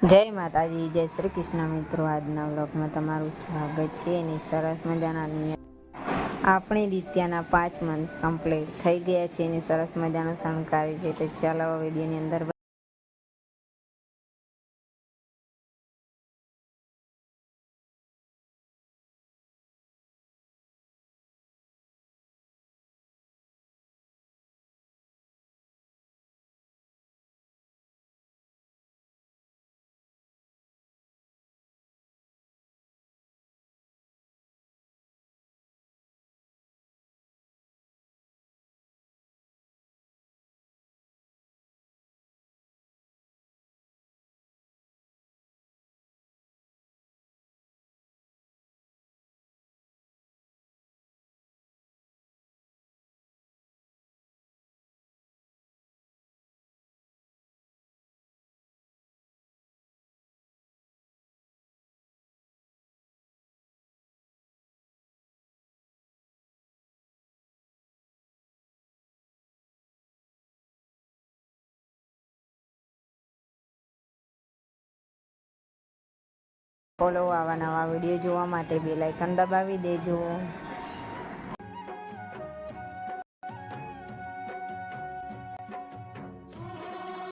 જય માતાજી, જય શ્રી કૃષ્ણ મિત્રો. આજના વ્લોગમાં તમારું સ્વાગત છે અને સરસ મજાના નિયમ આપણી દિત્યાના પાંચ મંથ કમ્પ્લીટ થઈ ગયા છે અને સરસ મજાનો શણકાર છે. તો ચાલો વિડીયોની અંદર ફોલો આવા નવા વીડિયો જોવા માટે બેલ લાઇકન દબાવી દેજો.